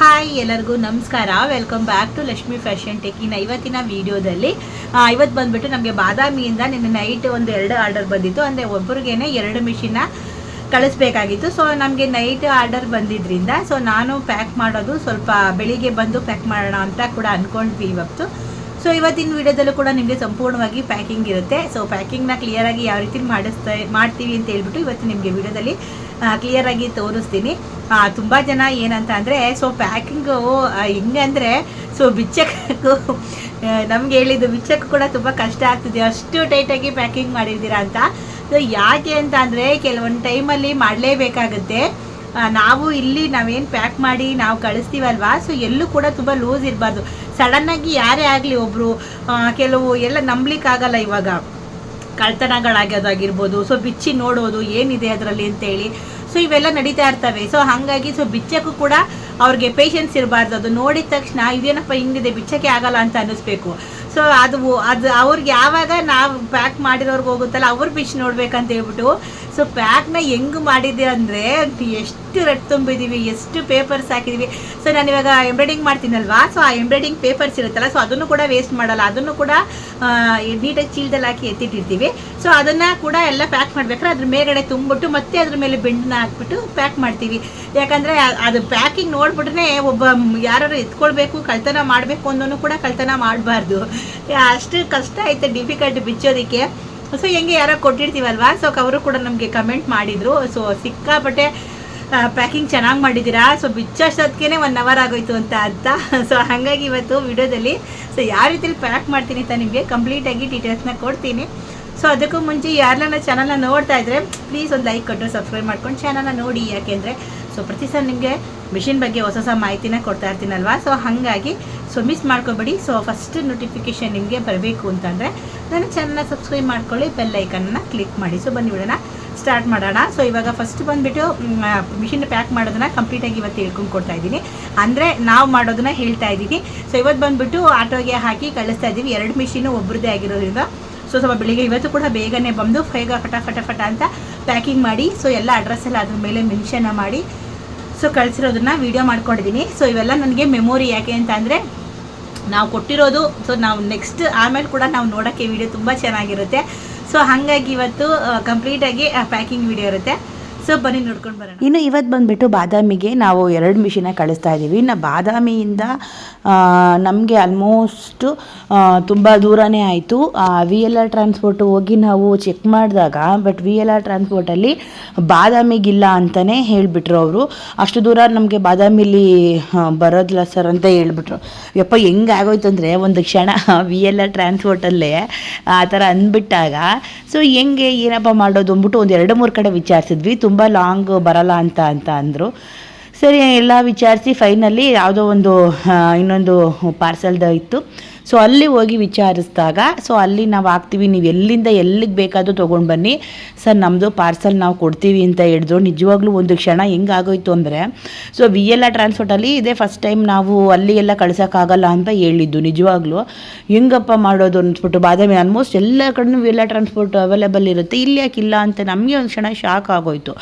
Hi, ಎಲ್ಲರಿಗೂ ನಮಸ್ಕಾರ. Welcome back to Lakshmi fashion ಟೆಕ್ಕಿನ ಇವತ್ತಿನ ವಿಡಿಯೋದಲ್ಲಿ ಇವತ್ತು ಬಂದ್ಬಿಟ್ಟು ನಮಗೆ ಬಾದಾಮಿಯಿಂದ ನಿನ್ನೆ ನೈಟ್ ಒಂದು ಎರಡು ಆರ್ಡರ್ ಬಂದಿತ್ತು. ಅಂದರೆ ಒಬ್ಬರಿಗೇನೆ ಎರಡು ಮಿಷಿನ ಕಳಿಸ್ಬೇಕಾಗಿತ್ತು. ಸೊ ನಮಗೆ ನೈಟ್ ಆರ್ಡರ್ ಬಂದಿದ್ದರಿಂದ ಸೊ ನಾನು ಪ್ಯಾಕ್ ಮಾಡೋದು ಸ್ವಲ್ಪ ಬೆಳಿಗ್ಗೆ ಬಂದು ಪ್ಯಾಕ್ ಮಾಡೋಣ ಅಂತ ಕೂಡ ಅಂದ್ಕೊಂಡ್ವಿ ಇವತ್ತು. ಸೊ ಇವತ್ತಿನ ವಿಡಿಯೋದಲ್ಲೂ ಕೂಡ ನಿಮಗೆ ಸಂಪೂರ್ಣವಾಗಿ ಪ್ಯಾಕಿಂಗ್ ಇರುತ್ತೆ. ಸೊ ಪ್ಯಾಕಿಂಗ್ನ ಕ್ಲಿಯರಾಗಿ ಯಾವ ರೀತಿ ಮಾಡಿಸ್ತಾ, ಮಾಡ್ತೀವಿ ಅಂತ ಹೇಳ್ಬಿಟ್ಟು ಇವತ್ತು ನಿಮಗೆ ವಿಡಿಯೋದಲ್ಲಿ ಕ್ಲಿಯರಾಗಿ ತೋರಿಸ್ತೀನಿ. ತುಂಬ ಜನ ಏನಂತ ಅಂದರೆ ಸೊ ಪ್ಯಾಕಿಂಗು ಹೆಂಗೆ ಅಂದರೆ ಸೊ ಬಿಚ್ಚಕ್ಕೂ ನಮ್ಗೆ ಹೇಳಿದ್ದು ಬಿಚ್ಚಕ್ಕೂ ಕೂಡ ತುಂಬ ಕಷ್ಟ ಆಗ್ತಿದೆ. ಅಷ್ಟು ಟೈಟಾಗಿ ಪ್ಯಾಕಿಂಗ್ ಮಾಡಿದ್ದೀರಾ ಅಂತ. ಸೊ ಯಾಕೆ ಅಂತ ಅಂದರೆ, ಕೆಲವೊಂದು ಟೈಮಲ್ಲಿ ಮಾಡಲೇಬೇಕಾಗುತ್ತೆ. ನಾವು ಇಲ್ಲಿ ನಾವೇನು ಪ್ಯಾಕ್ ಮಾಡಿ ನಾವು ಕಳಿಸ್ತೀವಲ್ವಾ? ಸೊ ಎಲ್ಲೂ ಕೂಡ ತುಂಬ ಲೂಸ್ ಇರಬಾರ್ದು. ಸಡನ್ನಾಗಿ ಯಾರೇ ಆಗಲಿ ಒಬ್ಬರು ಕೆಲವು ಎಲ್ಲ ನಂಬಲಿಕ್ಕಾಗಲ್ಲ ಇವಾಗ. ಕಳ್ತನಗಳಾಗೋದಾಗಿರ್ಬೋದು ಸೊ ಬಿಚ್ಚಿ ನೋಡೋದು ಏನಿದೆ ಅದರಲ್ಲಿ ಅಂತೇಳಿ. ಸೊ ಇವೆಲ್ಲ ನಡೀತಾ ಇರ್ತವೆ. ಸೊ ಹಾಗಾಗಿ ಸೊ ಬಿಚ್ಚಕ್ಕೂ ಕೂಡ ಅವ್ರಿಗೆ ಪೇಷನ್ಸ್ ಇರಬಾರ್ದು. ಅದು ನೋಡಿದ ತಕ್ಷಣ, ಇದೇನಪ್ಪ ಹಿಂಗಿದೆ, ಬಿಚ್ಚಕ್ಕೆ ಆಗಲ್ಲ ಅಂತ ಅನ್ನಿಸ್ಬೇಕು. ಸೊ ಅದು ಅದು ಅವ್ರಿಗೆ ಯಾವಾಗ ನಾವು ಪ್ಯಾಕ್ ಮಾಡಿರೋರ್ಗೆ ಹೋಗುತ್ತಲ್ಲ, ಅವ್ರು ಬಿಚ್ಚಿ ನೋಡ್ಬೇಕಂತ ಹೇಳ್ಬಿಟ್ಟು ಸೊ ಪ್ಯಾಕ್ನ ಹೆಂಗೆ ಮಾಡಿದೆ ಅಂದರೆ ಎಷ್ಟು ರಟ್ ತುಂಬಿದ್ದೀವಿ ಎಷ್ಟು ಪೇಪರ್ಸ್ ಹಾಕಿದ್ದೀವಿ ಸೊ ನಾನು ಇವಾಗ ಎಂಬ್ರಾಯ್ಡಿಂಗ್ ಮಾಡ್ತೀನಲ್ವಾ? ಸೊ ಆ ಎಂಬ್ರಾಯ್ಡಿಂಗ್ ಪೇಪರ್ಸ್ ಇರುತ್ತಲ್ಲ ಸೊ ಅದನ್ನು ಕೂಡ ವೇಸ್ಟ್ ಮಾಡಲ್ಲ. ಅದನ್ನು ಕೂಡ ನೀಟಾಗಿ ಚೀಲದಲ್ಲಿ ಹಾಕಿ ಎತ್ತಿಟ್ಟಿರ್ತೀವಿ. ಸೊ ಅದನ್ನು ಕೂಡ ಎಲ್ಲ ಪ್ಯಾಕ್ ಮಾಡ್ಬೇಕಾದ್ರೆ ಅದ್ರ ಮೇಲ್ಗಡೆ ತುಂಬಿಟ್ಟು ಮತ್ತೆ ಅದ್ರ ಮೇಲೆ ಬೆಂಡನ್ನ ಹಾಕ್ಬಿಟ್ಟು ಪ್ಯಾಕ್ ಮಾಡ್ತೀವಿ. ಯಾಕಂದರೆ ಅದು ಪ್ಯಾಕಿಂಗ್ ನೋಡ್ಬಿಟ್ರೆ ಒಬ್ಬ ಯಾರು ಎತ್ಕೊಳ್ಬೇಕು, ಕಳ್ತನ ಮಾಡಬೇಕು ಅನ್ನೋನು ಕೂಡ ಕಳ್ತನ ಮಾಡಬಾರ್ದು. ಅಷ್ಟು ಕಷ್ಟ ಐತೆ ಡಿಫಿಕಲ್ಟ್ ಬಿಚ್ಚೋದಕ್ಕೆ. ಸೊ ಹೆಂಗೆ ಯಾರೋ ಕೊಟ್ಟಿರ್ತೀವಲ್ವಾ? ಸೊ ಅವರು ಕೂಡ ನಮಗೆ ಕಮೆಂಟ್ ಮಾಡಿದರು. ಸೊ ಸಿಕ್ಕಾಪಟ್ಟೆ ಪ್ಯಾಕಿಂಗ್ ಚೆನ್ನಾಗಿ ಮಾಡಿದ್ದೀರಾ? ಸೊ ಬಿಚ್ಚಷ್ಟೊತ್ತಿಗೆ ಒನ್ ಅವರ್ ಆಗೋಯ್ತು ಅಂತ ಅಂತ ಸೊ ಹಾಗಾಗಿ ಇವತ್ತು ವಿಡಿಯೋದಲ್ಲಿ ಸೊ ಯಾವ ರೀತಿಲಿ ಪ್ಯಾಕ್ ಮಾಡ್ತೀನಿ ಅಂತ ನಿಮಗೆ ಕಂಪ್ಲೀಟಾಗಿ ಡೀಟೇಲ್ಸ್ನ ಕೊಡ್ತೀನಿ. ಸೊ ಅದಕ್ಕೂ ಮುಂಚೆ ಯಾರನ್ನ ಚಾನಲ್ನ ನೋಡ್ತಾ ಇದ್ದರೆ ಪ್ಲೀಸ್ ಒಂದು ಲೈಕ್ ಕೊಟ್ಟು ಸಬ್ಸ್ಕ್ರೈಬ್ ಮಾಡ್ಕೊಂಡು ಚಾನಲ್ನ ನೋಡಿ. ಯಾಕೆಂದರೆ ಸೊ ಪ್ರತಿ ಸಲ ನಿಮಗೆ ಮಿಷಿನ್ ಬಗ್ಗೆ ಹೊಸ ಹೊಸ ಮಾಹಿತಿನ ಕೊಡ್ತಾ ಇರ್ತೀನಲ್ವಾ? ಸೊ ಹಾಗಾಗಿ ಸೊ ಮಿಸ್ ಮಾಡ್ಕೋಬೇಡಿ. ಸೊ ಫಸ್ಟ್ ನೋಟಿಫಿಕೇಷನ್ ನಿಮಗೆ ಬರಬೇಕು ಅಂತಂದರೆ ನನ್ನ ಚಾನಲ್ನ ಸಬ್ಸ್ಕ್ರೈಬ್ ಮಾಡ್ಕೊಳ್ಳಿ ಬೆಲ್ ಐಕನ್ನ ಕ್ಲಿಕ್ ಮಾಡಿ. ಸೊ ಬನ್ನಿ ವಿಡೋಣ ಸ್ಟಾರ್ಟ್ ಮಾಡೋಣ. ಸೊ ಇವಾಗ ಫಸ್ಟ್ ಬಂದುಬಿಟ್ಟು ಮಿಷಿನ್ ಪ್ಯಾಕ್ ಮಾಡೋದನ್ನ ಕಂಪ್ಲೀಟಾಗಿ ಇವತ್ತು ಹೇಳ್ಕೊಂಡು ಕೊಡ್ತಾ ಇದ್ದೀನಿ. ಅಂದರೆ ನಾವು ಮಾಡೋದನ್ನ ಹೇಳ್ತಾ ಇದ್ದೀನಿ. ಸೊ ಇವತ್ತು ಬಂದುಬಿಟ್ಟು ಆಟೋಗೆ ಹಾಕಿ ಕಳಿಸ್ತಾ ಇದ್ದೀವಿ. ಎರಡು ಮಿಷಿನು ಒಬ್ಬರದೇ ಆಗಿರೋದ್ರಿಂದ. ಸೊ ಸ್ವಲ್ಪ ಬೆಳಿಗ್ಗೆ ಇವತ್ತು ಕೂಡ ಬೇಗನೆ ಬಂದು ಬೇಗ ಫಟ ಫಟ ಫಟ ಅಂತ ಪ್ಯಾಕಿಂಗ್ ಮಾಡಿ. ಸೊ ಎಲ್ಲ ಅಡ್ರೆಸ್ ಎಲ್ಲ ಅದ್ರ ಮೇಲೆ ಮೆನ್ಷನ್ನ ಮಾಡಿ. ಸೊ ಕಳಿಸಿರೋದನ್ನ ವೀಡಿಯೋ ಮಾಡ್ಕೊಂಡಿದ್ದೀನಿ. ಸೊ ಇವೆಲ್ಲ ನನಗೆ ಮೆಮೊರಿ ಯಾಕೆ ಅಂತ ಅಂದರೆ ನಾವು ಕೊಟ್ಟಿರೋದು. ಸೊ ನಾವು ನೆಕ್ಸ್ಟ್ ಆಮೇಲೆ ಕೂಡ ನಾವು ನೋಡೋಕ್ಕೆ ವಿಡಿಯೋ ತುಂಬ ಚೆನ್ನಾಗಿರುತ್ತೆ. ಸೊ ಹಾಗಾಗಿ ಇವತ್ತು ಕಂಪ್ಲೀಟಾಗಿ ಪ್ಯಾಕಿಂಗ್ ವಿಡಿಯೋ ಇರುತ್ತೆ. ಸೊ ಬನ್ನಿ ನೋಡ್ಕೊಂಡು ಬರೋಣ. ಇನ್ನು ಇವತ್ತು ಬಂದುಬಿಟ್ಟು ಬಾದಾಮಿಗೆ ನಾವು ಎರಡು ಮಿಷಿನ ಕಳಿಸ್ತಾ ಇದ್ದೀವಿ ಇನ್ನು ಬಾದಾಮಿಯಿಂದ ನಮಗೆ ಆಲ್ಮೋಸ್ಟ್ ತುಂಬ ದೂರನೇ ಆಯಿತು. ವಿ ಎಲ್ ಆರ್ ಟ್ರಾನ್ಸ್ಪೋರ್ಟ್ ಹೋಗಿ ನಾವು ಚೆಕ್ ಮಾಡಿದಾಗ ಬಟ್ ವಿ ಎಲ್ ಆರ್ ಟ್ರಾನ್ಸ್ಪೋರ್ಟಲ್ಲಿ ಬಾದಾಮಿಗಿಲ್ಲ ಅಂತಲೇ ಹೇಳಿಬಿಟ್ರು ಅವರು. ಅಷ್ಟು ದೂರ ನಮಗೆ ಬಾದಾಮಿಲಿ ಬರೋದಿಲ್ಲ ಸರ್ ಅಂತ ಹೇಳ್ಬಿಟ್ರು. ಯಪ್ಪ, ಹೆಂಗೆ ಆಗೋಯ್ತು ಅಂದರೆ ಒಂದು ಕ್ಷಣ ವಿ ಎಲ್ ಆರ್ ಟ್ರಾನ್ಸ್ಪೋರ್ಟಲ್ಲೇ ಆ ಥರ ಅಂದ್ಬಿಟ್ಟಾಗ ಸೊ ಹೆಂಗೆ ಏನಪ್ಪ ಮಾಡೋದು ಅಂದ್ಬಿಟ್ಟು ಒಂದು ಎರಡು ಮೂರು ಕಡೆ ವಿಚಾರಿಸಿದ್ವಿ. ತುಂಬ ಲಾಂಗ್ ಬರಲ್ಲ ಅಂತ ಅಂತ ಅಂದರು. ಸರಿ ಎಲ್ಲ ವಿಚಾರಿಸಿ ಫೈನಲಿ ಯಾವುದೋ ಒಂದು ಇನ್ನೊಂದು ಪಾರ್ಸೆಲ್ದು ಇತ್ತು. ಸೊ ಅಲ್ಲಿ ಹೋಗಿ ವಿಚಾರಿಸಿದಾಗ ಸೊ ಅಲ್ಲಿ ನಾವು ಹಾಕ್ತೀವಿ ನೀವು ಎಲ್ಲಿಂದ ಎಲ್ಲಿಗೆ ಬೇಕಾದರೂ ತೊಗೊಂಡು ಬನ್ನಿ. ಸರ್ ನಮ್ಮದು ಪಾರ್ಸಲ್ ನಾವು ಕೊಡ್ತೀವಿ ಅಂತ ಹೇಳಿದ್ರು. ನಿಜವಾಗ್ಲೂ ಒಂದು ಕ್ಷಣ ಹೆಂಗಾಗೋಯ್ತು ಅಂದರೆ ಸೊ ವಿ ಎಲ್ ಆರ್ ಟ್ರಾನ್ಸ್ಪೋರ್ಟಲ್ಲಿ ಇದೇ ಫಸ್ಟ್ ಟೈಮ್ ನಾವು ಅಲ್ಲಿ ಎಲ್ಲ ಕಳ್ಸೋಕ್ಕಾಗಲ್ಲ ಅಂತ ಹೇಳಿದ್ದು, ನಿಜವಾಗ್ಲೂ. ಹೆಂಗಪ್ಪ ಮಾಡೋದು ಅನ್ಸ್ಬಿಟ್ಟು, ಬಾದಾಮಿ ಆಲ್ಮೋಸ್ಟ್ ಎಲ್ಲ ಕಡೆನೂ ಆರ್ ಟ್ರಾನ್ಸ್ಪೋರ್ಟ್ ಅವೈಲೇಬಲ್ ಇರುತ್ತೆ. ಇಲ್ಲಿ ಯಾಕಿಲ್ಲ ಅಂತ ನಮಗೆ ಒಂದು ಕ್ಷಣ ಶಾಕ್ ಆಗೋಯ್ತು.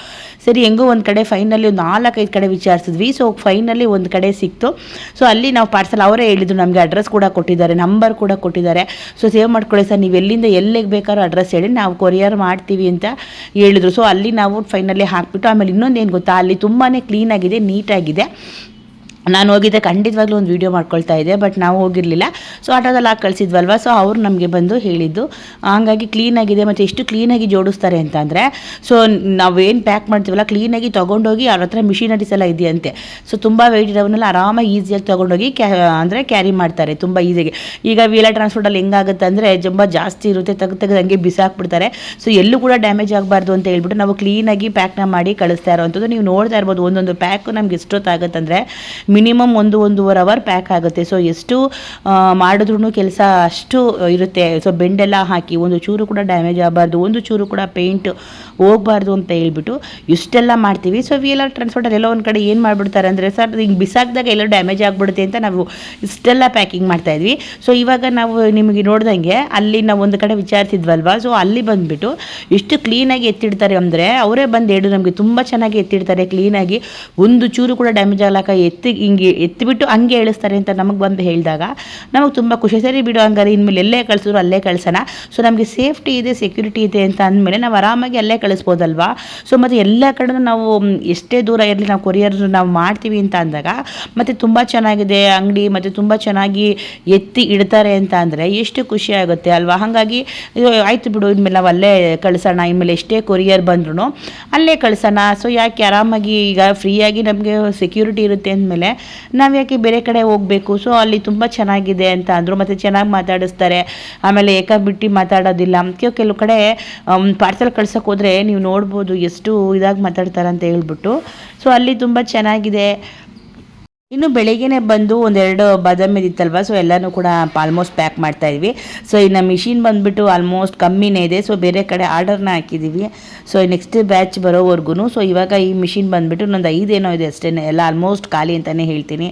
ಸರಿ, ಹೆಂಗೋ ಒಂದು ಕಡೆ ಫೈನಲಿ ಒಂದು ನಾಲ್ಕೈದು ಕಡೆ ವಿಚಾರಿಸಿದ್ವಿ. ಸೊ ಫೈನಲಿ ಒಂದು ಕಡೆ ಸಿಕ್ತು. ಸೊ ಅಲ್ಲಿ ನಾವು ಪಾರ್ಸಲ್ ಅವರೇ ಹೇಳಿದ್ರು, ನಮಗೆ ಅಡ್ರೆಸ್ ಕೂಡ ಕೊಟ್ಟಿದ್ದಾರೆ. ನಂಬರ್ ಕೂಡ ಕೊಟ್ಟಿದ್ದಾರೆ. ಸೊ ಸೇವ್ ಮಾಡ್ಕೊಳ್ಳಿ ಸರ್. ನೀವು ಎಲ್ಲಿಂದ ಎಲ್ಲಿಗೆ ಬೇಕಾದ್ರೂ ಅಡ್ರೆಸ್ ಹೇಳಿ ನಾವು ಕೊರಿಯರ್ ಮಾಡ್ತೀವಿ ಅಂತ ಹೇಳಿದ್ರು. ಸೊ ಅಲ್ಲಿ ನಾವು ಫೈನಲಿ ಹಾಕ್ಬಿಟ್ಟು ಆಮೇಲೆ ಇನ್ನೊಂದು ಏನು ಗೊತ್ತಾ? ಅಲ್ಲಿ ತುಂಬಾ ಕ್ಲೀನಾಗಿದೆ ನೀಟಾಗಿದೆ ನಾನು ಹೋಗಿದ್ದೆ, ಖಂಡಿತವಾಗ್ಲೂ ಒಂದು ವೀಡಿಯೋ ಮಾಡ್ಕೊಳ್ತಾ ಇದ್ದೆ ಬಟ್ ನಾವು ಹೋಗಿರಲಿಲ್ಲ. ಸೊ ಆಟೋದಲ್ಲಿ ಹಾಕಿ ಕಳಿಸಿದ್ವಲ್ವ? ಸೊ ಅವರು ನಮಗೆ ಬಂದು ಹೇಳಿದ್ದು, ಹಾಗಾಗಿ ಕ್ಲೀನಾಗಿದೆ ಮತ್ತು ಎಷ್ಟು ಕ್ಲೀನಾಗಿ ಜೋಡಿಸ್ತಾರೆ ಅಂತ ಅಂದರೆ ಸೊ ನಾವೇನು ಪ್ಯಾಕ್ ಮಾಡ್ತೀವಲ್ಲ ಕ್ಲೀನಾಗಿ ತೊಗೊಂಡೋಗಿ ಅವ್ರ ಹತ್ರ ಮಿಷಿನರೀಸ್ ಎಲ್ಲ ಇದೆಯಂತೆ. ಸೊ ತುಂಬ ವೆಯ್ಟ್ ಇರೋವನ್ನೆಲ್ಲ ಆರಾಮಾಗಿ ಈಸಿಯಾಗಿ ತೊಗೊಂಡೋಗಿ ಕ್ಯಾ, ಅಂದರೆ ಕ್ಯಾರಿ ಮಾಡ್ತಾರೆ, ತುಂಬ ಈಸಿಯಾಗಿ ಈಗ ವೀಲಾ ಟ್ರಾನ್ಸ್ಪೋರ್ಟಲ್ಲಿ ಹೆಂಗಾಗುತ್ತೆ ಅಂದರೆ ತುಂಬ ಜಾಸ್ತಿ ಇರುತ್ತೆ, ತೆಗೆದು ತೆಗೆದು ಹಂಗೆ ಬಿಸಾಕ್ಬಿಡ್ತಾರೆ. ಸೊ ಎಲ್ಲೂ ಕೂಡ ಡ್ಯಾಮೇಜ್ ಆಗಬಾರ್ದು ಅಂತ ಹೇಳ್ಬಿಟ್ಟು ನಾವು ಕ್ಲೀನಾಗಿ ಪ್ಯಾಕ್ನ ಮಾಡಿ ಕಳಿಸ್ತಾ ಇರೋವಂಥದ್ದು. ನೀವು ನೋಡ್ತಾ ಇರ್ಬೋದು, ಒಂದೊಂದು ಪ್ಯಾಕು ನಮ್ಗೆ ಎಷ್ಟೊತ್ತಾಗುತ್ತೆ ಅಂದರೆ ಮಿನಿಮಮ್ ಒಂದು ಒಂದೂವರೆ ಅವರ್ ಪ್ಯಾಕ್ ಆಗುತ್ತೆ. ಸೊ ಎಷ್ಟು ಮಾಡಿದ್ರೂ ಕೆಲಸ ಅಷ್ಟು ಇರುತ್ತೆ. ಸೊ ಬೆಂಡೆಲ್ಲ ಹಾಕಿ ಒಂದು ಚೂರು ಕೂಡ ಡ್ಯಾಮೇಜ್ ಆಗಬಾರ್ದು, ಒಂದು ಚೂರು ಕೂಡ ಪೇಂಟ್ ಹೋಗಬಾರ್ದು ಅಂತ ಹೇಳ್ಬಿಟ್ಟು ಇಷ್ಟೆಲ್ಲ ಮಾಡ್ತೀವಿ. ಸೊ ವಿ ಎಲ್ ಆರ್ ಟ್ರಾನ್ಸ್ಪೋರ್ಟಲ್ಲಿ ಎಲ್ಲೋ ಒಂದು ಕಡೆ ಏನು ಮಾಡಿಬಿಡ್ತಾರೆ ಅಂದರೆ, ಸರ್, ಹಿಂಗೆ ಬಿಸಾಕಿದಾಗ ಎಲ್ಲೋ ಡ್ಯಾಮೇಜ್ ಆಗಿಬಿಡುತ್ತೆ ಅಂತ ನಾವು ಇಷ್ಟೆಲ್ಲ ಪ್ಯಾಕಿಂಗ್ ಮಾಡ್ತಾಯಿದ್ವಿ ಸೊ ಇವಾಗ ನಾವು ನಿಮಗೆ ನೋಡ್ದಂಗೆ ಅಲ್ಲಿ ನಾವು ಒಂದು ಕಡೆ ವಿಚಾರಿಸಿದ್ವಲ್ವ? ಸೊ ಅಲ್ಲಿ ಬಂದುಬಿಟ್ಟು ಎಷ್ಟು ಕ್ಲೀನಾಗಿ ಎತ್ತಿಡ್ತಾರೆ ಅಂದರೆ, ಅವರೇ ಬಂದು ಹೇಳು ನಮಗೆ ತುಂಬ ಚೆನ್ನಾಗಿ ಎತ್ತಿಡ್ತಾರೆ ಕ್ಲೀನಾಗಿ ಒಂದು ಚೂರು ಕೂಡ ಡ್ಯಾಮೇಜ್ ಆಗ್ಲಾಕ ಎತ್ತಿ ಹಿಂಗೆ ಎತ್ತಿಬಿಟ್ಟು ಹಂಗೆ ಇಳಿಸ್ತಾರೆ ಅಂತ ನಮಗೆ ಬಂದು ಹೇಳಿದಾಗ ನಮಗೆ ತುಂಬ ಖುಷಿ. ಸರಿ ಬಿಡು ಹಂಗಾರೆ, ಇನ್ಮೇಲೆ ಎಲ್ಲೇ ಕಳಿಸಿದ್ರು ಅಲ್ಲೇ ಕಳ್ಸೋಣ. ಸೊ ನಮಗೆ ಸೇಫ್ಟಿ ಇದೆ ಸೆಕ್ಯೂರಿಟಿ ಇದೆ ಅಂತ ಅಂದಮೇಲೆ ನಾವು ಆರಾಮಾಗಿ ಅಲ್ಲೇ ಕಳಿಸ್ಬೋದಲ್ವಾ? ಸೊ ಮತ್ತು ಎಲ್ಲ ಕಡೆ ನಾವು ಎಷ್ಟೇ ದೂರ ಇರಲಿ ನಾವು ಕೊರಿಯರ್ ನಾವು ಮಾಡ್ತೀವಿ ಅಂತ ಅಂದಾಗ, ಮತ್ತು ತುಂಬ ಚೆನ್ನಾಗಿದೆ ಅಂಗಡಿ, ಮತ್ತು ತುಂಬ ಚೆನ್ನಾಗಿ ಎತ್ತಿ ಇಡ್ತಾರೆ ಅಂತ ಅಂದರೆ ಎಷ್ಟು ಖುಷಿ ಆಗುತ್ತೆ ಅಲ್ವಾ? ಹಾಗಾಗಿ ಆಯ್ತು ಬಿಡು, ಇನ್ಮೇಲೆ ನಾವು ಅಲ್ಲೇ ಕಳಿಸೋಣ. ಇನ್ಮೇಲೆ ಎಷ್ಟೇ ಕೊರಿಯರ್ ಬಂದ್ರೂ ಅಲ್ಲೇ ಕಳಿಸೋಣ. ಸೊ ಯಾಕೆ ಆರಾಮಾಗಿ ಈಗ ಫ್ರೀಯಾಗಿ ನಮಗೆ ಸೆಕ್ಯೂರಿಟಿ ಇರುತ್ತೆ ಅಂದಮೇಲೆ ನಾವು ಯಾಕೆ ಬೇರೆ ಕಡೆ ಹೋಗಬೇಕು? ಸೊ ಅಲ್ಲಿ ತುಂಬ ಚೆನ್ನಾಗಿದೆ ಅಂತ ಅಂದರು. ಮತ್ತು ಚೆನ್ನಾಗಿ ಮಾತಾಡಿಸ್ತಾರೆ. ಆಮೇಲೆ ಏಕಾಬಿಟ್ಟಿ ಮಾತಾಡೋದಿಲ್ಲ. ಕೆಲವು ಕೆಲವು ಕಡೆ ಪಾರ್ಸೆಲ್ ಕಳ್ಸೋಕೆ ಹೋದರೆ ನೀವು ನೋಡ್ಬೋದು ಎಷ್ಟು ಇದಾಗಿ ಮಾತಾಡ್ತಾರೆ ಅಂತ ಹೇಳ್ಬಿಟ್ಟು. ಸೊ ಅಲ್ಲಿ ತುಂಬ ಚೆನ್ನಾಗಿದೆ. ಇನ್ನು ಬೆಳಿಗ್ಗೆನೆ ಬಂದು ಒಂದೆರಡು ಬಾದಾಮಿ ಇತ್ತಲ್ವ ಸೊ ಎಲ್ಲನೂ ಕೂಡ ಆಲ್ಮೋಸ್ಟ್ ಪ್ಯಾಕ್ ಮಾಡ್ತಾ ಇದ್ವಿ. ಸೊ ಇನ್ನು ಮಿಷಿನ್ ಬಂದುಬಿಟ್ಟು ಆಲ್ಮೋಸ್ಟ್ ಕಮ್ಮಿನೇ ಇದೆ ಸೊ ಬೇರೆ ಕಡೆ ಆರ್ಡರ್ನ ಹಾಕಿದ್ದೀವಿ ಸೊ ನೆಕ್ಸ್ಟ್ ಬ್ಯಾಚ್ ಬರೋವರೆಗೂ ಸೊ ಇವಾಗ ಈ ಮಿಷಿನ್ ಬಂದುಬಿಟ್ಟು ಇನ್ನೊಂದು ಐದೇನೋ ಇದೆ ಅಷ್ಟೇ ಎಲ್ಲ ಆಲ್ಮೋಸ್ಟ್ ಖಾಲಿ ಅಂತಲೇ ಹೇಳ್ತೀನಿ.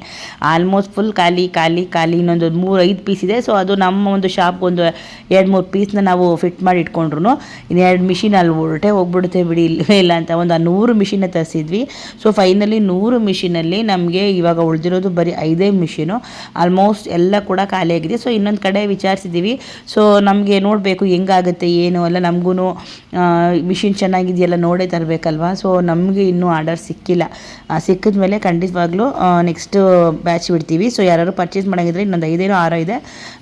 ಆಲ್ಮೋಸ್ಟ್ ಫುಲ್ ಖಾಲಿ ಖಾಲಿ ಖಾಲಿ, ಇನ್ನೊಂದು ಮೂರು, ಐದು ಪೀಸ್ ಇದೆ ಸೊ ಅದು ನಮ್ಮ ಒಂದು ಶಾಪ್ ಒಂದು ಎರಡು, ಮೂರು ಪೀಸ್ನ ನಾವು ಫಿಟ್ ಮಾಡಿ ಇಟ್ಕೊಂಡ್ರು ಇನ್ನೆರಡು ಮಿಷಿನ್ ಅಲ್ಲಿ ಹೊರಟೆ ಹೋಗ್ಬಿಡುತ್ತೆ ಬಿಡಿ ಇಲ್ಲ ಅಂತ. ಒಂದು ನೂರು ಮಿಷಿನ್ನ ತರಿಸಿದ್ವಿ. ಸೊ ಫೈನಲಿ ನೂರು ಮಿಷಿನಲ್ಲಿ ನಮಗೆ ಇವಾಗ ಉಳಿದಿರೋದು ಬರೀ ಐದೇ ಮಿಷಿನು. ಆಲ್ಮೋಸ್ಟ್ ಎಲ್ಲ ಕೂಡ ಖಾಲಿಯಾಗಿದೆ. ಸೊ ಇನ್ನೊಂದು ಕಡೆ ವಿಚಾರಿಸಿದ್ದೀವಿ. ಸೊ ನಮಗೆ ನೋಡಬೇಕು ಹೆಂಗಾಗುತ್ತೆ, ಏನು ಅಲ್ಲ. ನಮಗೂ ಮಿಷಿನ್ ಚೆನ್ನಾಗಿದೆಯಲ್ಲ, ನೋಡೇ ತರಬೇಕಲ್ವಾ? ಸೊ ನಮಗೆ ಇನ್ನೂ ಆರ್ಡರ್ ಸಿಕ್ಕಿಲ್ಲ. ಸಿಕ್ಕಿದ ಮೇಲೆ ಖಂಡಿತವಾಗ್ಲೂ ನೆಕ್ಸ್ಟ್ ಬ್ಯಾಚ್ ಬಿಡ್ತೀವಿ. ಸೊ ಯಾರು ಪರ್ಚೇಸ್ ಮಾಡೋಂಗಿದ್ರೆ ಇನ್ನೊಂದು ಐದೇನೋ, ಆರೋ ಇದೆ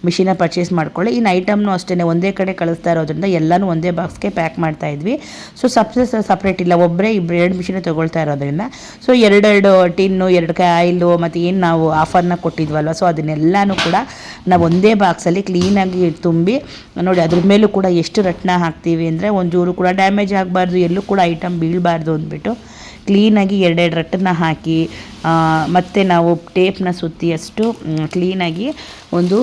ಮಿಷಿನ ಪರ್ಚೇಸ್ ಮಾಡ್ಕೊಳ್ಳಿ. ಇನ್ನು ಐಟಮ್ನು ಅಷ್ಟೇ ಒಂದೇ ಕಡೆ ಕಳಿಸ್ತಾ ಇರೋದ್ರಿಂದ ಎಲ್ಲನೂ ಒಂದೇ ಬಾಕ್ಸ್ಗೆ ಪ್ಯಾಕ್ ಮಾಡ್ತಾ ಇದ್ವಿ. ಸೊ ಸಪ್ರೇಟ್ ಸಪ್ರೇಟ್ ಇಲ್ಲ. ಒಬ್ಬರೇ ಇಬ್ಬರು ಎರಡು ಮಿಷಿನ ತೊಗೊಳ್ತಾ ಇರೋದ್ರಿಂದ. ಸೊ ಎರಡೆರಡು ಟಿನ್ನು ಎರಡು ಕಾಯಿಲು ಮತ್ತು ಏನು ನಾವು ಆಫರ್ನ ಕೊಟ್ಟಿದ್ವಲ್ವ? ಸೊ ಅದನ್ನೆಲ್ಲನೂ ಕೂಡ ನಾವು ಒಂದೇ ಬಾಕ್ಸಲ್ಲಿ ಕ್ಲೀನಾಗಿ ತುಂಬಿ, ನೋಡಿ ಅದ್ರ ಮೇಲೂ ಕೂಡ ಎಷ್ಟು ರಟ್ನ ಹಾಕ್ತೀವಿ ಅಂದರೆ ಒಂಚೂರು ಕೂಡ ಡ್ಯಾಮೇಜ್ ಆಗಬಾರ್ದು, ಎಲ್ಲೂ ಕೂಡ ಐಟಮ್ ಬೀಳಬಾರ್ದು ಅಂದ್ಬಿಟ್ಟು ಕ್ಲೀನಾಗಿ ಎರಡೆರಡು ರಟ್ಟನ್ನ ಹಾಕಿ ಮತ್ತೆ ನಾವು ಟೇಪ್ನ ಸುತ್ತಿ ಅಷ್ಟು ಕ್ಲೀನಾಗಿ ಒಂದು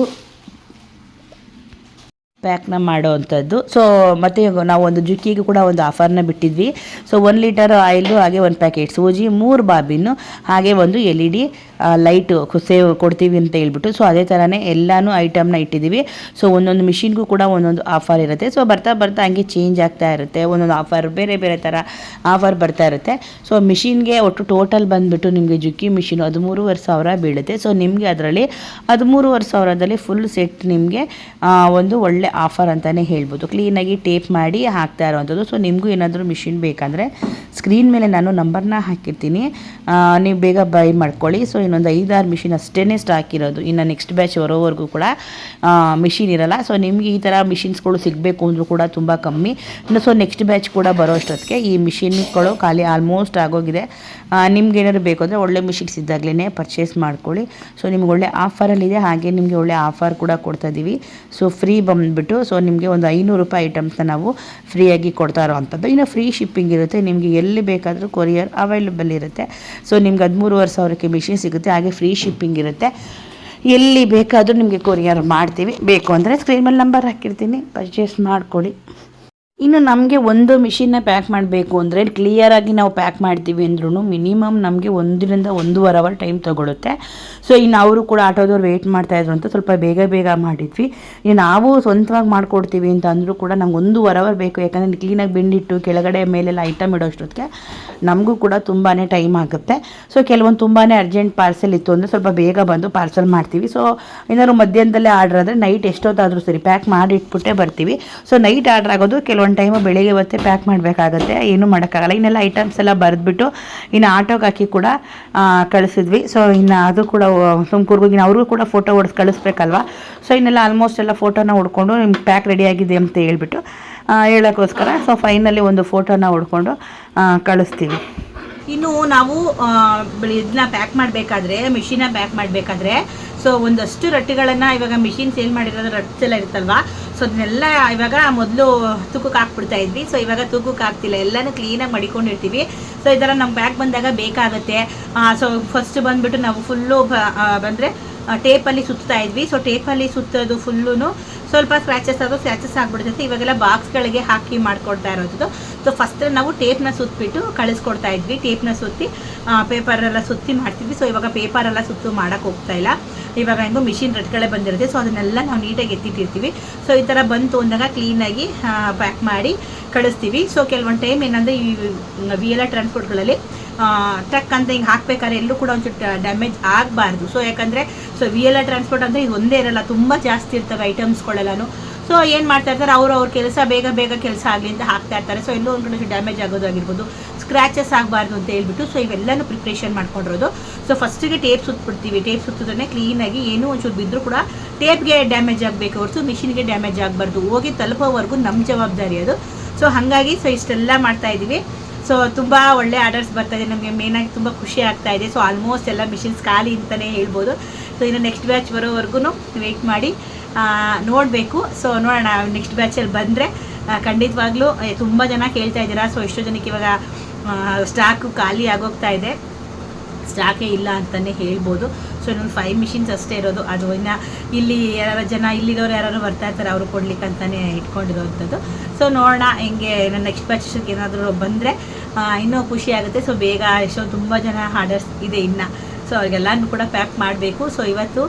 ಪ್ಯಾಕ್ನ ಮಾಡೋವಂಥದ್ದು. ಸೊ ಮತ್ತು ನಾವು ಒಂದು ಜುಕ್ಕಿಗೂ ಕೂಡ ಒಂದು ಆಫರ್ನ ಬಿಟ್ಟಿದ್ವಿ. ಸೊ ಒನ್ ಲೀಟರ್ ಆಯಿಲು ಹಾಗೆ ಒಂದು ಪ್ಯಾಕೆಟ್ ಸೂಜಿ ಮೂರು ಬಾಬಿನ್ನು ಹಾಗೆ ಒಂದು L E D light save ಕೊಡ್ತೀವಿ ಅಂತ ಹೇಳ್ಬಿಟ್ಟು ಸೊ ಅದೇ ಥರನೇ ಎಲ್ಲನೂ ಐಟಮ್ನ ಇಟ್ಟಿದ್ದೀವಿ. ಸೊ ಒಂದೊಂದು ಮಿಷಿನ್ಗೂ ಕೂಡ ಒಂದೊಂದು ಆಫರ್ ಇರುತ್ತೆ. ಸೊ ಬರ್ತಾ ಬರ್ತಾ ಹಂಗೆ ಚೇಂಜ್ ಆಗ್ತಾ ಇರುತ್ತೆ. ಒಂದೊಂದು ಆಫರ್ ಬೇರೆ ಬೇರೆ ಥರ ಆಫರ್ ಬರ್ತಾ ಇರುತ್ತೆ. ಸೊ ಮಿಷಿನ್ಗೆ ಒಟ್ಟು ಟೋಟಲ್ ಬಂದುಬಿಟ್ಟು ನಿಮಗೆ ಜುಕ್ಕಿ ಮಿಷಿನ್ ಹದಿಮೂರುವರೆ ಸಾವಿರ ಬೀಳುತ್ತೆ. ಸೊ ನಿಮಗೆ ಅದರಲ್ಲಿ ಹದಿಮೂರುವರೆ ಸಾವಿರದಲ್ಲಿ ಫುಲ್ ಸೆಟ್ ನಿಮಗೆ ಒಂದು ಒಳ್ಳೆ ಆಫರ್ ಅಂತಲೇ ಹೇಳ್ಬೋದು. ಕ್ಲೀನಾಗಿ ಟೇಪ್ ಮಾಡಿ ಹಾಕ್ತಾ ಇರೋವಂಥದ್ದು. ಸೊ ನಿಮಗೂ ಏನಾದರೂ ಮಿಷಿನ್ ಬೇಕಂದರೆ ಸ್ಕ್ರೀನ್ ಮೇಲೆ ನಾನು ನಂಬರ್ನ ಹಾಕಿರ್ತೀನಿ. ನೀವು ಬೇಗ ಬೈ ಮಾಡ್ಕೊಳ್ಳಿ. ಸೊ ಇನ್ನೊಂದು ಐದಾರು ಮಿಷಿನ್ ಅಷ್ಟೇ ಸ್ಟಾಕ್ ಇರೋದು. ಇನ್ನು ನೆಕ್ಸ್ಟ್ ಬ್ಯಾಚ್ ಬರೋವರೆಗೂ ಕೂಡ ಮಿಷಿನ್ ಇರಲ್ಲ. ಸೊ ನಿಮಗೆ ಈ ಥರ ಮಿಷಿನ್ಸ್ಗಳು ಸಿಗಬೇಕು ಅಂದರೂ ಕೂಡ ತುಂಬ ಕಮ್ಮಿ. ಇನ್ನು ಸೊ ನೆಕ್ಸ್ಟ್ ಬ್ಯಾಚ್ ಕೂಡ ಬರೋ ಅಷ್ಟೊತ್ತಿಗೆ ಈ ಮಿಷಿನ್ಗಳು ಖಾಲಿ ಆಲ್ಮೋಸ್ಟ್ ಆಗೋಗಿದೆ. ನಿಮ್ಗೇನಾದ್ರು ಬೇಕು ಅಂದರೆ ಒಳ್ಳೆ ಮಿಷಿನ್ಸ್ ಇದ್ದಾಗಲೇ ಪರ್ಚೇಸ್ ಮಾಡ್ಕೊಳ್ಳಿ. ಸೊ ನಿಮ್ಗೆ ಒಳ್ಳೆ ಆಫರಲ್ಲಿದೆ ಹಾಗೆ ನಿಮಗೆ ಒಳ್ಳೆ ಆಫರ್ ಕೂಡ ಕೊಡ್ತಾ ಇದ್ದೀವಿ ಸೊ ಫ್ರೀ ಬಂದುಬಿಟ್ಟು ಸೊ ನಿಮಗೆ ಒಂದು ಐನೂರು ರೂಪಾಯಿ ಐಟಮ್ಸ್ನ ನಾವು ಫ್ರೀಯಾಗಿ ಕೊಡ್ತಾ ಇರೋವಂಥದ್ದು. ಇನ್ನು ಫ್ರೀ ಶಿಪ್ಪಿಂಗ್ ಇರುತ್ತೆ. ನಿಮಗೆ ಎಲ್ಲಿ ಬೇಕಾದರೂ ಕೊರಿಯರ್ ಅವೈಲಬಲ್ ಇರುತ್ತೆ. ಸೊ ನಿಮ್ಗೆ ಹದಿಮೂರುವರೆ ಸಾವಿರಕ್ಕೆ ಮಿಷಿನ್ ಸಿಗುತ್ತೆ. ಹಾಗೆ ಫ್ರೀ ಶಿಪ್ಪಿಂಗ್ ಇರುತ್ತೆ. ಎಲ್ಲಿ ಬೇಕಾದರೂ ನಿಮಗೆ ಕೊರಿಯರ್ ಮಾಡ್ತೀವಿ. ಬೇಕು ಅಂದರೆ ಸ್ಕ್ರೀನ್ ಮೇಲೆ ನಂಬರ್ ಹಾಕಿರ್ತೀನಿ. ಪರ್ಚೇಸ್ ಮಾಡ್ಕೊಳ್ಳಿ. ಇನ್ನು ನಮಗೆ ಒಂದು ಮಿಷಿನ್ನ ಪ್ಯಾಕ್ ಮಾಡಬೇಕು ಅಂದರೆ ಕ್ಲಿಯರಾಗಿ ನಾವು ಪ್ಯಾಕ್ ಮಾಡ್ತೀವಿ ಅಂದ್ರೂ ಮಿನಿಮಮ್ ನಮಗೆ ಒಂದರಿಂದ ಒಂದೂವರೆ ಅವರ್ ಟೈಮ್ ತೊಗೊಳುತ್ತೆ. ಸೊ ಇನ್ನು ಅವರು ಕೂಡ ಆಟೋದವ್ರು ವೆಯ್ಟ್ ಮಾಡ್ತಾಯಿದ್ರು ಅಂತ ಸ್ವಲ್ಪ ಬೇಗ ಬೇಗ ಮಾಡಿದ್ವಿ. ಇನ್ನು ನಾವು ಸ್ವಂತವಾಗಿ ಮಾಡಿಕೊಡ್ತೀವಿ ಅಂತ ಅಂದರೂ ಕೂಡ ನಮ್ಗೆ ಒಂದೂವರೆ ಅವರ್ ಬೇಕು. ಯಾಕಂದರೆ ಕ್ಲೀನಾಗಿ ಬೆಂಡಿಟ್ಟು ಕೆಳಗಡೆ ಮೇಲೆಲ್ಲ ಐಟಮ್ ಇಡೋಷ್ಟೊತ್ತಿಗೆ ನಮಗೂ ಕೂಡ ತುಂಬಾ ಟೈಮ್ ಆಗುತ್ತೆ. ಸೊ ಕೆಲವೊಂದು ತುಂಬಾ ಅರ್ಜೆಂಟ್ ಪಾರ್ಸೆಲ್ ಇತ್ತು ಅಂದರೆ ಸ್ವಲ್ಪ ಬೇಗ ಬಂದು ಪಾರ್ಸೆಲ್ ಮಾಡ್ತೀವಿ. ಸೊ ಏನಾದ್ರು ಮಧ್ಯಾಹ್ನದಲ್ಲೇ ಆರ್ಡ್ರ್ ಆದರೆ ನೈಟ್ ಎಷ್ಟೊತ್ತಾದರೂ ಸರಿ ಪ್ಯಾಕ್ ಮಾಡಿಟ್ಬಿಟ್ಟೆ ಬರ್ತೀವಿ. ಸೊ ನೈಟ್ ಆರ್ಡ್ರ್ ಆಗೋದು ಕೆಲವೊಂದು ಟೈಮು ಬೆಳಿಗ್ಗೆ ಹೊತ್ತೇ ಪ್ಯಾಕ್ ಮಾಡಬೇಕಾಗತ್ತೆ. ಏನೂ ಮಾಡೋಕ್ಕಾಗಲ್ಲ. ಇನ್ನೆಲ್ಲ ಐಟಮ್ಸ್ ಎಲ್ಲ ಬರೆದ್ಬಿಟ್ಟು ಇನ್ನು ಆಟೋಗೆ ಹಾಕಿ ಕೂಡ ಕಳಿಸಿದ್ವಿ. ಸೊ ಇನ್ನು ಅದು ಕೂಡ ತುಮಕೂರ್ಗೂ ಇನ್ನು ಅವ್ರಿಗೂ ಕೂಡ ಫೋಟೋ ಹೊಡೆದು ಕಳಿಸ್ಬೇಕಲ್ವಾ? ಸೊ ಇನ್ನೆಲ್ಲ ಆಲ್ಮೋಸ್ಟ್ ಎಲ್ಲ ಫೋಟೋನ ಹೊಡ್ಕೊಂಡು ನಿಮ್ಗೆ ಪ್ಯಾಕ್ ರೆಡಿಯಾಗಿದೆ ಅಂತ ಹೇಳ್ಬಿಟ್ಟು ಹೇಳೋಕ್ಕೋಸ್ಕರ ಸೊ ಫೈನಲಿ ಒಂದು ಫೋಟೋನ ಹೊಡ್ಕೊಂಡು ಕಳಿಸ್ತೀವಿ. ಇನ್ನು ನಾವು ಇದನ್ನ ಪ್ಯಾಕ್ ಮಾಡಬೇಕಾದ್ರೆ ಮಿಷಿನ ಪ್ಯಾಕ್ ಮಾಡಬೇಕಾದ್ರೆ ಸೊ ಒಂದಷ್ಟು ರೊಟ್ಟಿಗಳನ್ನು ಇವಾಗ ಮಿಷಿನ್ ಸೇಲ್ ಮಾಡಿರೋದು ರಟ್ಸ್ ಎಲ್ಲ ಇರುತ್ತಲ್ವಾ? ಸೊ ಅದನ್ನೆಲ್ಲ ಇವಾಗ ಮೊದಲು ತೂಕಕ್ಕೆ ಹಾಕ್ಬಿಡ್ತಾ ಇದ್ವಿ. ಸೊ ಇವಾಗ ತೂಕಕ್ಕೆ ಹಾಕ್ತಿಲ್ಲ. ಎಲ್ಲನೂ ಕ್ಲೀನಾಗಿ ಮಡಿಕೊಂಡಿರ್ತೀವಿ. ಸೊ ಈ ಥರ ನಮ್ಮ ಬ್ಯಾಗ್ ಬಂದಾಗ ಬೇಕಾಗುತ್ತೆ. ಸೊ ಫಸ್ಟ್ ಬಂದುಬಿಟ್ಟು ನಾವು ಫುಲ್ಲು ಬಂದರೆ ಟೇಪಲ್ಲಿ ಸುತ್ತಾ ಇದ್ವಿ. ಸೊ ಟೇಪಲ್ಲಿ ಸುತ್ತೋದು ಫುಲ್ಲೂ ಸ್ವಲ್ಪ ಸ್ಕ್ರ್ಯಾಚಸ್ ಆದರೂ ಸ್ಕ್ರ್ಯಾಚಸ್ ಆಗ್ಬಿಡ್ತೈತೆ. ಇವಾಗೆಲ್ಲ ಬಾಕ್ಸ್ಗಳಿಗೆ ಹಾಕಿ ಮಾಡ್ಕೊಡ್ತಾ ಇರೋದು. ಸೊ ಫಸ್ಟ್ ನಾವು ಟೇಪ್ನ ಸುತ್ತಿಬಿಟ್ಟು ಕಳಿಸ್ಕೊಡ್ತಾ ಇದ್ವಿ. ಟೇಪ್ನ ಸುತ್ತಿ ಪೇಪರೆಲ್ಲ ಸುತ್ತಿ ಮಾಡ್ತಿದ್ವಿ. ಸೊ ಇವಾಗ ಪೇಪರೆಲ್ಲ ಸುತ್ತು ಮಾಡೋಕ್ಕೆ ಹೋಗ್ತಾ ಇಲ್ಲ. ಇವಾಗ ಹೆಂಗೋ ಮಿಷಿನ್ ರೆಟ್ಗಳೇ ಬಂದಿರುತ್ತೆ. ಸೊ ಅದನ್ನೆಲ್ಲ ನಾವು ನೀಟಾಗಿ ಎತ್ತಿಟ್ಟಿರ್ತೀವಿ. ಸೊ ಈ ಥರ ಬಂತು ಅಂದಾಗ ಕ್ಲೀನಾಗಿ ಪ್ಯಾಕ್ ಮಾಡಿ ಕಳಿಸ್ತೀವಿ. ಸೊ ಕೆಲವೊಂದು ಟೈಮ್ ಏನಂದರೆ ಈ ವಿ ಎಲ್ ಟ್ರಾನ್ಸ್ಪೋರ್ಟ್ಗಳಲ್ಲಿ ಟ್ರಕ್ ಅಂತ ಹಿಂಗೆ ಹಾಕ್ಬೇಕಾದ್ರೆ ಎಲ್ಲೂ ಕೂಡ ಒಂಚೂರು ಡ್ಯಾಮೇಜ್ ಆಗಬಾರ್ದು. ಸೊ ಯಾಕಂದರೆ ಸೊ ವಿ ಎಲ್ ಟ್ರಾನ್ಸ್ಪೋರ್ಟ್ ಅಂದರೆ ಇದು ಒಂದೇ ಇರಲ್ಲ. ತುಂಬ ಜಾಸ್ತಿ ಇರ್ತವೆ ಐಟಮ್ಸ್ಗಳೆಲ್ಲನೂ ಸೊ ಏನು ಮಾಡ್ತಾ ಇರ್ತಾರೆ? ಅವ್ರು ಅವ್ರ ಕೆಲಸ, ಬೇಗ ಬೇಗ ಕೆಲಸ ಆಗಲಿ ಅಂತ ಹಾಕ್ತಾ ಇರ್ತಾರೆ. ಸೊ ಎಲ್ಲೋ ಒಂದು ಕಡೆ ಡ್ಯಾಮೇಜ್ ಆಗೋದಾಗಿರ್ಬೋದು ಸ್ಕ್ರ್ಯಾಚಸ್ ಆಗಬಾರ್ದು ಅಂತ ಹೇಳ್ಬಿಟ್ಟು ಸೊ ಇವೆಲ್ಲನೂ ಪ್ರಿಪ್ರೇಷನ್ ಮಾಡ್ಕೊಂಡಿರೋದು. ಸೊ ಫಸ್ಟಿಗೆ ಟೇಪ್ ಸುತ್ತಿಬಿಡ್ತೀವಿ ಟೇಪ್ ಸುತ್ತಿದ್ರೆ ಕ್ಲೀನಾಗಿ ಏನೂ ಒಂಚೂರು ಬಿದ್ದರೂ ಕೂಡ ಟೇಪ್ಗೆ ಡ್ಯಾಮೇಜ್ ಆಗಬೇಕು ಹೊರತು ಮಿಷಿನ್ಗೆ ಡ್ಯಾಮೇಜ್ ಆಗಬಾರ್ದು. ಹೋಗಿ ತಲುಪೋವರೆಗೂ ನಮ್ಮ ಜವಾಬ್ದಾರಿ ಅದು. ಸೊ ಹಾಗಾಗಿ ಸೊ ಇಷ್ಟೆಲ್ಲ ಮಾಡ್ತಾ ಇದ್ದೀವಿ. ಸೊ ತುಂಬ ಒಳ್ಳೆ ಆರ್ಡರ್ಸ್ ಬರ್ತಾ ಇದೆ. ನಮಗೆ ಮೇನಾಗಿ ತುಂಬ ಖುಷಿ ಆಗ್ತಾ ಇದೆ. ಸೊ ಆಲ್ಮೋಸ್ಟ್ ಎಲ್ಲ ಮಿಷಿನ್ಸ್ ಖಾಲಿ ಅಂತಲೇ ಹೇಳ್ಬೋದು. ಸೊ ಇನ್ನು ನೆಕ್ಸ್ಟ್ ಬ್ಯಾಚ್ ಬರೋವರೆಗೂ ವೆಯ್ಟ್ ಮಾಡಿ. ನೋಡಬೇಕು. ಸೊ ನೋಡೋಣ ನೆಕ್ಸ್ಟ್ ಬ್ಯಾಚಲ್ಲಿ ಬಂದರೆ ಖಂಡಿತವಾಗ್ಲೂ ತುಂಬ ಜನ ಕೇಳ್ತಾ ಇದ್ದೀರಾ. ಸೊ ಎಷ್ಟೋ ಜನಕ್ಕೆ ಇವಾಗ ಸ್ಟಾಕು ಖಾಲಿ ಆಗೋಗ್ತಾ ಇದೆ. ಸ್ಟಾಕೇ ಇಲ್ಲ ಅಂತಲೇ ಹೇಳ್ಬೋದು. ಸೊ ಇನ್ನೊಂದು ಫೈವ್ ಮಿಷಿನ್ಸ್ ಅಷ್ಟೇ ಇರೋದು. ಅದು ಇನ್ನು ಇಲ್ಲಿ ಯಾರು ಜನ ಇಲ್ಲಿರೋರು ಯಾರು ಬರ್ತಾ ಇರ್ತಾರೆ, ಅವರು ಕೊಡ್ಲಿಕ್ಕೆ ಅಂತಲೇ ಇಟ್ಕೊಂಡಿರೋವಂಥದ್ದು ಸೊ ನೋಡೋಣ ಹೆಂಗೆ ನನ್ನ ನೆಕ್ಸ್ಟ್ ಬ್ಯಾಚಸ್ಗೆ ಏನಾದರೂ ಬಂದರೆ ಇನ್ನೂ ಖುಷಿ ಆಗುತ್ತೆ. ಸೊ ಬೇಗ ಎಷ್ಟೋ ತುಂಬ ಜನ ಆರ್ಡರ್ಸ್ ಇದೆ ಇನ್ನು. ಸೊ ಅವ್ರಿಗೆಲ್ಲನೂ ಕೂಡ ಪ್ಯಾಕ್ ಮಾಡಬೇಕು. ಸೊ ಇವತ್ತು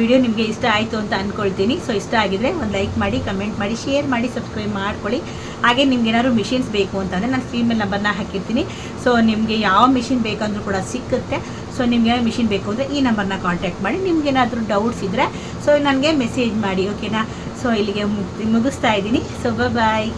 ವಿಡಿಯೋ ನಿಮಗೆ ಇಷ್ಟ ಆಯಿತು ಅಂತ ಅಂದ್ಕೊಳ್ತೀನಿ ಸೊ ಇಷ್ಟ ಆಗಿದ್ರೆ ಒಂದು ಲೈಕ್ ಮಾಡಿ ಕಮೆಂಟ್ ಮಾಡಿ ಶೇರ್ ಮಾಡಿ ಸಬ್ಸ್ಕ್ರೈಬ್ ಮಾಡ್ಕೊಳ್ಳಿ. ಹಾಗೆ ನಿಮ್ಗೆ ಏನಾದ್ರು ಮಿಷಿನ್ಸ್ ಬೇಕು ಅಂತಂದರೆ ನಾನು ಸ್ಕ್ರೀನ್ ಮೇಲೆ ನಂಬರ್ನ ಹಾಕಿರ್ತೀನಿ. ಸೊ ನಿಮಗೆ ಯಾವ ಮಿಷಿನ್ ಬೇಕಂದ್ರೂ ಕೂಡ ಸಿಕ್ಕುತ್ತೆ. ಸೊ ನಿಮ್ಗೆ ಏನೋ ಮಿಷಿನ್ ಬೇಕು ಅಂದರೆ ಈ ನಂಬರ್ನ ಕಾಂಟ್ಯಾಕ್ಟ್ ಮಾಡಿ. ನಿಮ್ಗೆ ಏನಾದರೂ ಡೌಟ್ಸ್ ಇದ್ದರೆ ಸೊ ನನಗೆ ಮೆಸೇಜ್ ಮಾಡಿ ಓಕೆನಾ ಸೊ ಇಲ್ಲಿಗೆ ಮುಗಿಸ್ತಾ ಇದ್ದೀನಿ. So bye